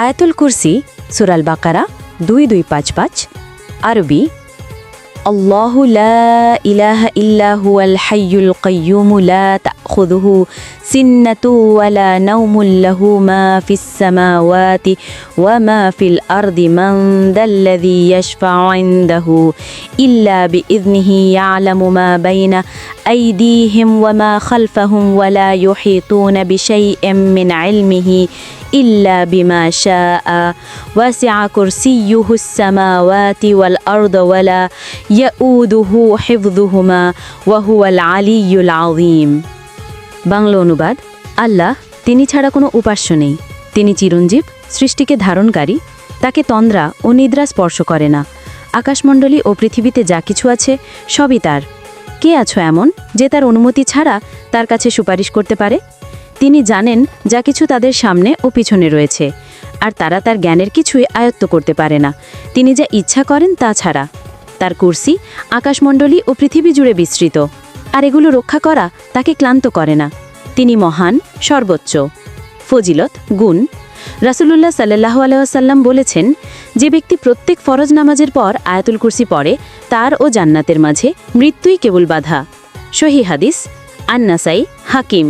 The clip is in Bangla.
আয়াতুল কুরসি সুরাল বাকারা দুই দুই পাঁচ পাঁচ আরবি الله لا إله إلا هو الحي القيوم لا تأخذه سنة ولا نوم له ما في السماوات وما في الأرض من ذا الذي يشفع عنده إلا بإذنه يعلم ما بين أيديهم وما خلفهم ولا يحيطون بشيء من علمه إلا بما شاء وسع كرسيه السماوات والأرض ولا يؤوده حفظهما وهو العلي العظيم বাংলা অনুবাদ আল্লাহ তিনি ছাড়া কোনো উপাস্য নেই তিনি চিরঞ্জীব সৃষ্টিকে ধারণকারী তাকে তন্দ্রা ও নিদ্রা স্পর্শ করে না আকাশমণ্ডলী ও পৃথিবীতে যা কিছু আছে সবই তার কে আছো এমন যে তার অনুমতি ছাড়া তার কাছে সুপারিশ করতে পারে তিনি জানেন যা কিছু তাদের সামনে ও পিছনে রয়েছে, আর তারা তার জ্ঞানের কিছুই আয়ত্ত করতে পারে না। তিনি যা ইচ্ছা করেন তা ছাড়া। তার কুর্সি, আকাশমণ্ডলী ও পৃথিবী জুড়ে বিস্তৃত, আর এগুলো রক্ষা করা তাকে ক্লান্ত করে না। তিনি মহান, সর্বোচ্চ। ফজিলত, গুণ। রাসুলুল্লাহ সাল্লাহ আলাইসাল্লাম বলেছেন, যে ব্যক্তি প্রত্যেক ফরজ নামাজের পর আয়াতুল কুরসি পড়ে, তার ও জান্নাতের মাঝে মৃত্যুই কেবল বাধা। সহি হাদিস, আন্নাসাই, হাকিম।